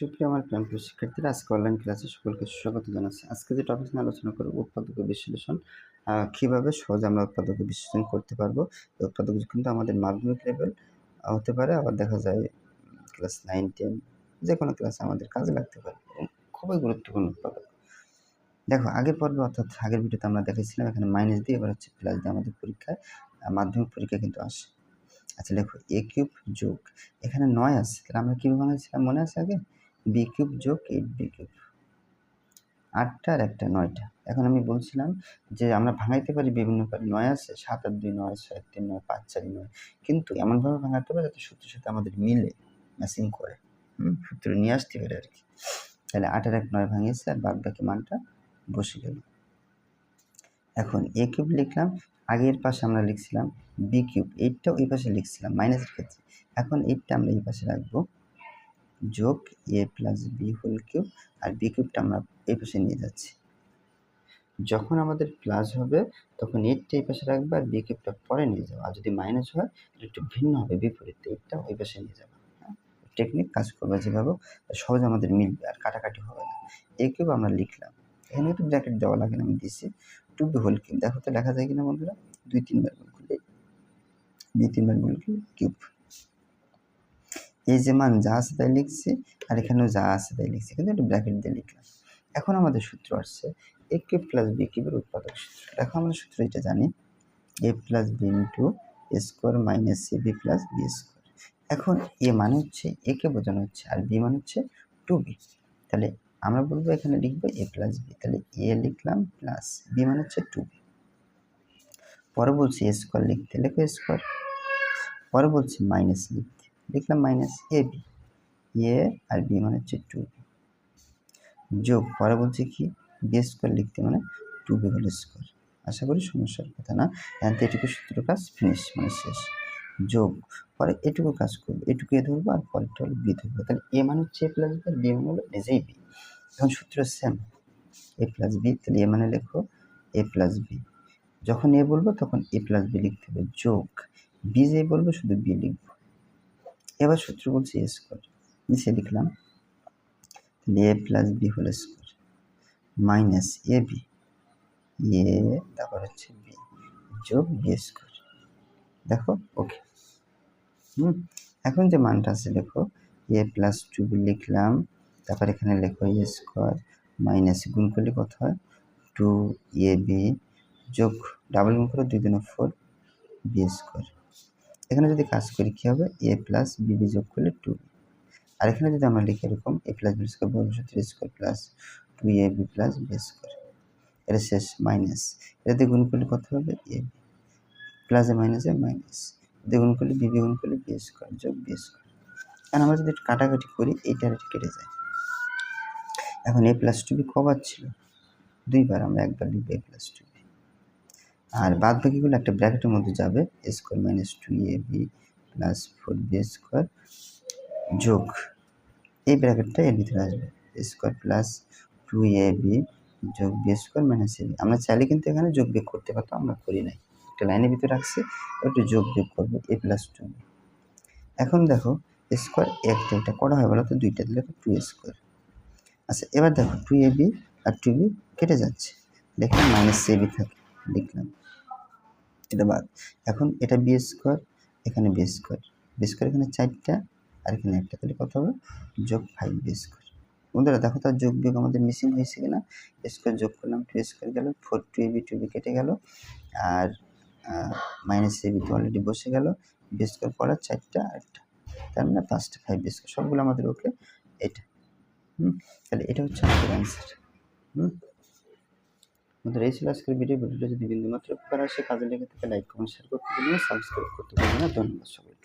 সুপ্রিয় আমার প্রিয় শিক্ষার্থীরা, আজকে অনলাইন ক্লাসে সকলকে সুস্বাগত জানাচ্ছি। আজকে যে টপিক নিয়ে আলোচনা করব, উৎপাদক বিশ্লেষণ কীভাবে সহজে আমরা উৎপাদক বিশ্লেষণ করতে পারব? উৎপাদক কিন্তু আমাদের মাধ্যমিক লেভেল হতে পারে, আবার দেখা যায় ক্লাস নাইন টেন যে কোনো ক্লাসে আমাদের কাজে লাগতে পারে খুবই গুরুত্বপূর্ণ উৎপাদক। দেখো, আগের পর্বে অর্থাৎ আগের ভিডিওতে আমরা দেখেছিলাম এখানে মাইনাস দিয়ে এবার হচ্ছে প্লাস দিয়ে আমাদের পরীক্ষায় মাধ্যমিক পরীক্ষা কিন্তু আসে। আচ্ছা লেখো এ কিউব যোগ, এখানে নয় আছে, তাহলে আমরা কীভাবে বানাইছিলাম মনে আছে আগে? বি কিউব যোগ এইট বি কিউব আটটা আর একটা, নয়টা। এখন আমি বলছিলাম যে আমরা ভাঙাইতে পারি বিভিন্ন পারি নয় আছে, সাত আর দুই নয়, ছয় তিন নয়, পাঁচ চার নয়। কিন্তু এমনভাবে ভাঙাতে পারে যাতে সূত্রের সাথে আমাদের মিলে ম্যাচিং করে। সূত্র নিয়ে আসতে পারে আর কি। তাহলে আটের এক, নয় ভাঙিয়েছে আর বাদ বাকি মানটা বসে গেল। এখন এ কিউব লিখলাম, আগের পাশে আমরা লিখছিলাম বি কিউব এইটটা ওই পাশে লিখছিলাম মাইনাসের ক্ষেত্রে। এখন এইটটা আমরা এই পাশে রাখব। যোগ A plus B whole cube R B কিউবটা আমরা এই পাশে নিয়ে যাচ্ছি। যখন আমাদের প্লাস হবে, তখন এইটটা এই পাশে রাখবে আর বি কিউবটা পরে নিয়ে যাব। আর যদি মাইনাস হয়, তাহলে একটু ভিন্ন হবে, বিপরীত। এইটটা ওই পাশে নিয়ে যাব। টেকনিক কাজ করবে যেভাবে সহজে আমাদের মিলবে আর কাটাকাটি হবে না। এ কিউব আমরা লিখলাম। এখানে একটু ব্র্যাকেট দেওয়া লাগে না, আমি দিচ্ছি টু বি হোল কিউব। দেখো তো লেখা যায় কিনা বন্ধুরা? দুই তিনবার গুণ করলে, দুই তিনবার গুণ কিউব। এই যে মান যা আছে তাই লিখছি, আর এখানেও যা আছে তাই লিখছি, কিন্তু একটু ব্র্যাকেট দিয়ে লিখলাম। এখন আমাদের সূত্র আসছে এ কিউব প্লাস বি কিউবের উৎপাদক সূত্র। দেখো আমরা সূত্র এটা জানি A plus B into A square minus C B plus B square এখন এ মানে হচ্ছে এ কে বোঝানো হচ্ছে, আর বি মানে হচ্ছে টু বি তাহলে আমরা বলব এখানে লিখব এ প্লাস বি তাহলে এ লিখলাম প্লাস বি মানে হচ্ছে টু বি পরে বলছি এ স্কোয়ার লিখতে লেখো স্কোয়ার পরে বলছি মাইনাস লিখতে লিখলাম মাইনাস এ বি এ আর বি মানে হচ্ছে টু যোগ পরে বলছি কি? বি স্কোয়ার লিখতে মানে টু বি হোল স্কোয়ার আশা করি সমস্যার কথা না। এখান এটুকু সূত্র কাজ ফিনিশ মানে শেষ। যোগ পরে এটুকু কাজ করব, এটুকু এ ধরবো আর পরেরটা হলো বি ধরবো। তাহলে এ মানে হচ্ছে এ প্লাস বি আর বি মানে হলো নিজেই বি এখন সূত্র সেম এ প্লাস বি তাহলে এ মানে লেখো এ প্লাস বি যখন এ বলব তখন এ প্লাস বি লিখতে হবে। যোগ বি যে বলব শুধু বি লিখব। এবার সূত্র বলছি এ স্কোয়ার নিচে লিখলাম তাহলে A plus B whole square minus A B A তারপর হচ্ছে বি যোগ বি স্কোয়ার দেখো ওকে হুম, এখন যে মানটা আছে, দেখো এ প্লাস টু বি লিখলাম, তারপর এখানে লেখো এ স্কোয়ার মাইনাস গুণ করলে কত হয়? টু এ বি যোগ ডাবল গুণ করে, দুই দিন ফোর বি স্কোয়ার এখানে যদি কাজ করি, কী হবে? এ প্লাস বিবি যোগ করলে টু আর এখানে যদি আমরা লিখি এরকম এ প্লাস বি স্কোয়ার ভবিষ্যৎ square plus two A B plus B square এটা শেষ মাইনাস এটাতে গুণ করলে কত হবে? এ প্লাসে মাইনাসে মাইনাস এ মাইনাস এতে গুণ করলে বিবি গুণ করলে বি স্কোয়ার যোগ বি স্কোয়ার কারণ আমরা যদি কাটাকাটি করি, এইটা কেটে যায়। এখন এ প্লাস টু বি কবার ছিল? দুইবার আমরা একবার লিখব এ প্লাস টু আর বাদ বাকিগুলো একটা ব্র্যাকেটের মধ্যে যাবে A square minus two A B plus four B square যোগ। এই ব্র্যাকেটটা এর ভিতরে আসবে square plus two A B যোগ B square minus A B আমরা চাইলে কিন্তু এখানে যোগ বিয়োগ করতে পারতাম, আমরা করি নাই। একটা লাইনের ভিতরে রাখছি একটু যোগ বিয়োগ করব এ প্লাস টু এখন দেখো স্কোয়ার একটা এটা করা হয় বলো তো, দুইটা দিলে টু স্কোয়ার আচ্ছা এবার দেখো টু এ বি আর টু বি কেটে যাচ্ছে। দেখলাম মাইনাস এ বি থাকে, লিখলাম। এটা বাদ। এখন এটা বি স্কোয়ার এখানে বি স্কোয়ার বি স্কোয়ার এখানে চারটা, আর এখানে একটা। তাহলে কত হবে? যোগ ফাইভ বি স্কোয়ার বন্ধুরা, দেখো তার যোগ বিয়োগ আমাদের মিসিং হয়েছে কিনা? স্কোয়ার যোগ করলাম টু স্কোয়ার গেল four two A B two B কেটে গেল, আর মাইনাস এ বি তো অলরেডি বসে গেল। বি স্কোয়ার পড়ার চারটা একটা তার মানে পাঁচটা ফাইভ বি স্কোয়ার সবগুলো আমাদের ওকে এটা। হুম? তাহলে এটা হচ্ছে আমাদের অ্যান্সার হুম? আমাদের এই ছিল আজকের ভিডিও। ভিডিওটা যদি বিন্দুমাত্র উপকার আসে, কাজে লেগে থাকে লাইক কমেন্ট শেয়ার করতে পারবেন সাবস্ক্রাইব করতে পারবেন না। ধন্যবাদ সকলকে